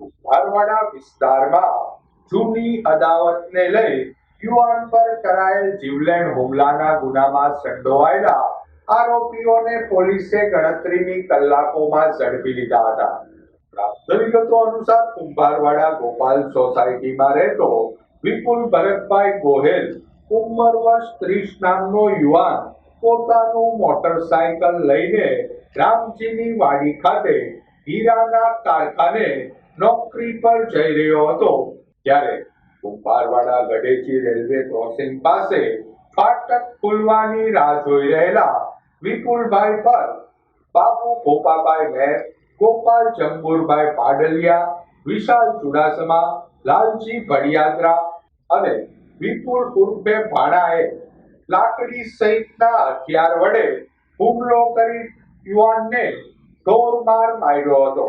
ધારવાડા વિસ્તારમાં જૂની અદાવતને લઈ યુવાન પર કરાયેલ જીવલેણ હુમલાના ગુનામાં સંડોવાયેલા આરોપીઓને પોલીસે ગણતરીની કલાકોમાં ઝડપી લીધા હતા. પ્રાપ્ત વિગતો અનુસાર કુંભારવાડા ગોપાલ સોસાયટીમાં રહેતો વિપુલ ભરતભાઈ ગોહેલ ઉંમર વર્ષ ત્રીસ નામનો યુવાન પોતાનું મોટરસાયકલ લઈને રામજીની વાડી ખાતે હીરાના કારખાને નોકરી પર જઈ રહ્યો હતો. ત્યારે કુંભારવાડા ગઢેચી રેલવે ક્રોસિંગ પાસે ફાટક ખુલવાની રાહ જોઈ રહેલા વિપુલભાઈ પર બાપુ ભોપાભાઈ મેર ગોપાલ ચંબુરભાઈ પાડલિયા, વિશાલ ચુડાસમા, લાલજી ભડિયાદરા અને વિપુલ ઉર્ફે ભાણાએ લાકડી સહિતના હથિયાર વડે હુમલો કરી યુવાનને ઢોરમાર માર્યો હતો.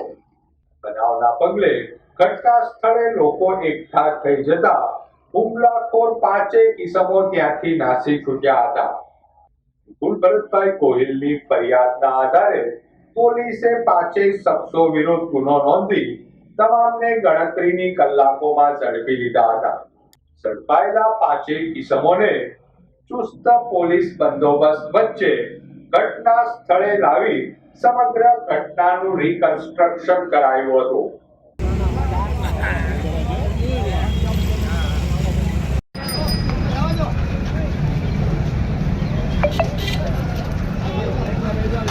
બનાવના પગલે ઘટના સ્થળે લોકો એકઠા થઈ જતા હુમલાખોર પાંચે કિસમો ત્યાંથી નાસી છૂટ્યા હતા. વિપુલ ભરતભાઈ ફરિયાદના આધારે પોલીસે પાંચેય શખ્સો વિરુદ્ધ ગુનો નોંધી તમામને ગણતરીની કલાકોમાં ઝડપી લીધા હતા. ઝડપાયેલા પાંચેય કિસમોને ચુસ્ત પોલીસ બંદોબસ્ત વચ્ચે ઘટના સ્થળે લાવી સમગ્ર ઘટનાનું રિકન્સ્ટ્રક્શન કરાયું હતું.